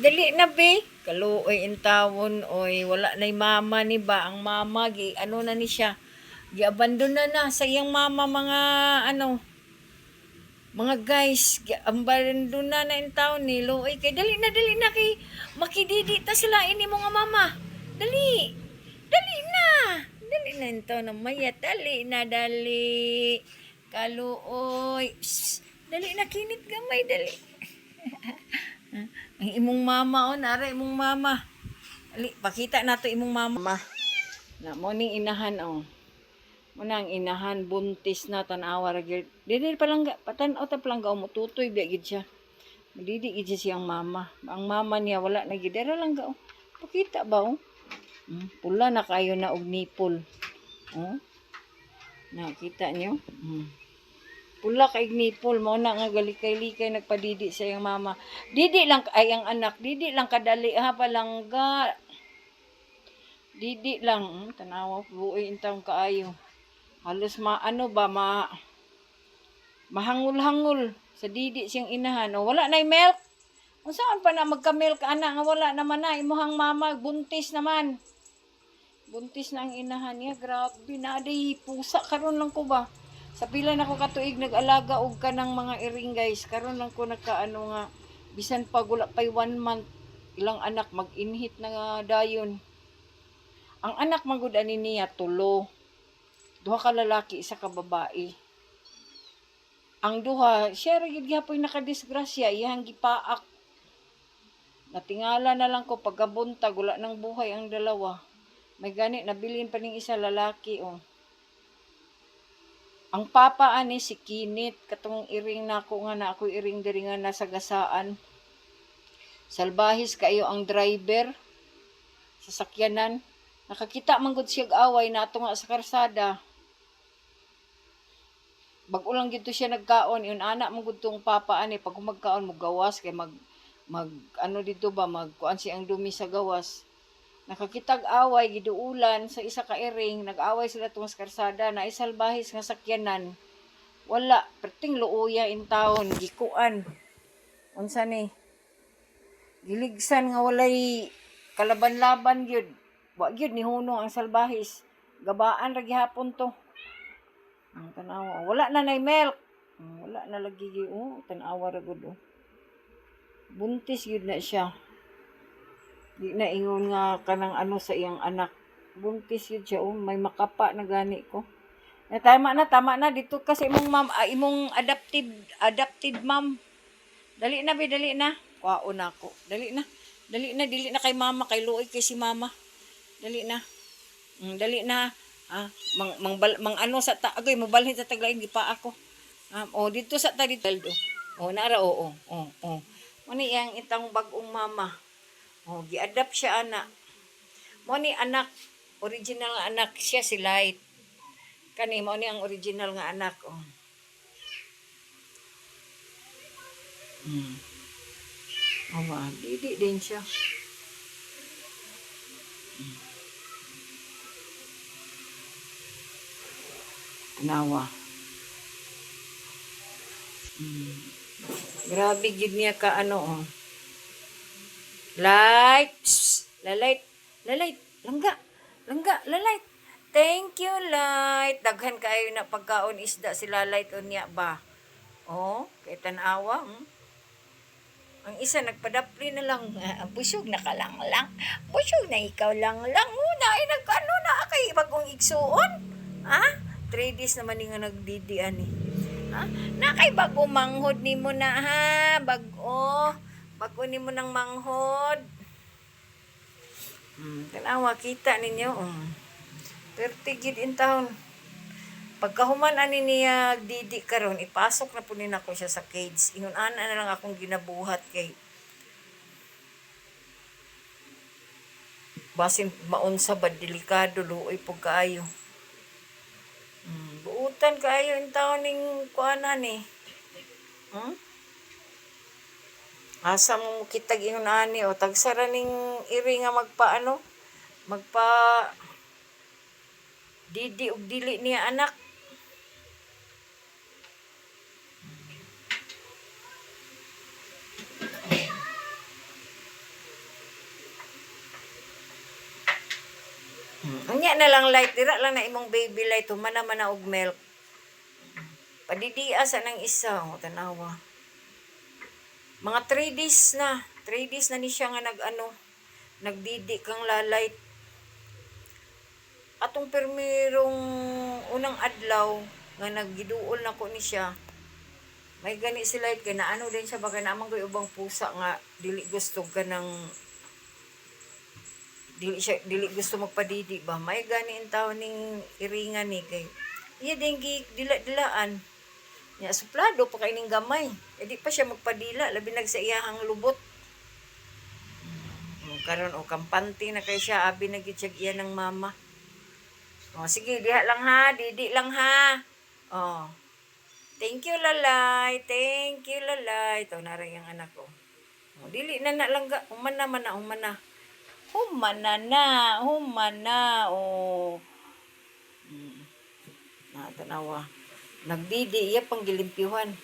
Dali na be. Kaluoy in tawon oy wala na mama ni ba ang mama gi ano na ni siya. Gi-abandon na na sa iyang mama mga ano mga guys, abandon na na in tawon ni Luoy kay dali na dali na kay makididi ta sila ini mo nga mama. Dali. Dali na. Dali na into na maya. Dali na dali. Kaluoy. Psst. Dali na kinit gamay dali. Ang imong mama oh, nara imong mama. Ali, pakita nato imong mama. Na mo ning inahan oh. Mo nang inahan buntis na tan-awa ra gyud. Dili pa lang patan-aw ta pa lang mo tutoy biya siya. Madidi gid siya siyang mama. Ang mama niya wala na gid lang ga oh. Pakita ba oh. Hmm, pula na kayo na og nipple. Oh. Nakita niyo? Hmm. Pula kay nipple mo na nga galikay-likay nagpadidi sa iyang mama. Didi lang ay ang anak, didi lang kadali ha palangga. Didi lang, hmm, tanawa buoy intang kaayo. Halos ma ano ba ma mahangul-hangul sa didi siyang inahan. O, wala na milk. Kung saan pa na magka-milk ana nga wala naman na imuhang mama buntis naman. Buntis na ang inahan niya. Grabe na aday pusa karon lang ko ba. Sa pila na ko katuig nag-alaga og ka ng mga iring guys. Karon lang ko nagkaano nga bisan pag wala pa'y one month ilang anak mag-inhit na nga dayon. Ang anak magud ani niya tulo. Duha ka lalaki, isa ka babae. Ang duha, siya ra gyud gyapon nakadisgrasya, iyang gipaak. Natingala na lang ko pagkabuntag wala nang buhay ang dalawa. May gani nabilin pa ning isa lalaki oh. Ang papa ani si Kinit katong iring nako nga na ako iring diri nga nasa gasaan. Salbahis kayo ang driver sa sakyanan. Nakakita man gud siya away nato nga sa karsada. Bago lang gito siya nagkaon, yun anak mo gud tong papa ani pag magkaon mo gawas kay mag mag ano dito ba mag kuan si ang dumi sa gawas. Nakakitag away giduulan sa isa ka iring, nag-away sila tong sa karsada na isalbahis nga sakyanan. Wala, perting luuya in taon, gikuan. Unsa ni? Giligsan nga walay kalaban-laban gyud. Wa gyud ni ang salbahis. Gabaan ra gihapon to. Ang tanawa, wala na nay milk. Wala na lagi gyud. Oh, tanawa ra gud oh. Buntis gyud na siya. Di na ingon nga kanang ano sa iyang anak. Buntis yun siya. Oh, may makapa na gani ko. Na tama na, tama na. Dito kasi imong ma'am, ah, imong adaptive, adapted ma'am. Dali na, be, dali na. Kwao na ako. Dali na. Dali na, dili na kay mama, kay Luoy, kay si mama. Dali na. Mm, dali na. Ah, mang, mang, bal, mang ano sa ta, agoy, mabalhin sa taglaing, di pa ako. Um, oh, dito sa ta, dito. Oh, nara, oo, oh, oh, oh. Mani yang itang bagong mama. Oh, gi-adapt siya ana. Mo ni anak, original nga anak siya si Light. Kani mo ni ang original nga anak oh. Hmm. Oh, wa, didi din siya. Hmm. Nawa. Hmm. Grabe gid niya ka ano oh. Light. Psst. Lalight. Lalight. Langga. Langga. Lalight. Thank you, Light. Daghan kayo na pagkaon isda sila Light o niya ba? Oh, kay tanawa. Hmm? Ang isa nagpadapli na lang. Uh, busog na ka lang lang. Busog na ikaw lang lang. Una ay nagkano na kay bagong igsuon. Ha? Three days naman nga nagdidian eh. Ha? Na kay bago manghod ni mo na ha. Bago. Bago ni mo ng manghod. Hmm, tanawa, kita ninyo. Um. 30 gid in town. Pagkahuman ani niya didi karon ipasok na po nina ko siya sa cage. Ingon ana na lang akong ginabuhat kay basin maunsa ba delikado luoy pug kaayo. Hmm, buutan kaayo in town ning kuanan ni. Hmm? Asa mo kitag inunani o tagsara ning iri nga magpaano? Magpa didi og dili niya anak. Hmm. Unya na lang light, dira lang na imong baby light, humana man og milk. Padidia sa nang isa, o tanawa. Mga 3 days na, 3 days na ni siya nga nag-ano, nagdidi kang lalay. Atong permirong unang adlaw, nga naggiduol na ko ni siya, may gani sila kay na ano din siya baka naman ko ubang pusa nga dili gusto ka dili siya dili gusto magpadidi ba? May gani ang tao ning iringan ni kay iya din dila dilaan nya suplado pa kay ning gamay e di pa siya magpadila labi nag sa iyahang lubot Mm, karon o kampante na kay siya abi na gid iya ng mama o sige diha lang ha didi lang ha oh Thank you, Lalay. Thank you, Lalay. Ito na yung anak ko. Oh, dili na na lang. ga- Humana man na, humana. Humana na, humana. Oh. Mm. Natanawa. Nagdidi, iya pang gilimpiwan.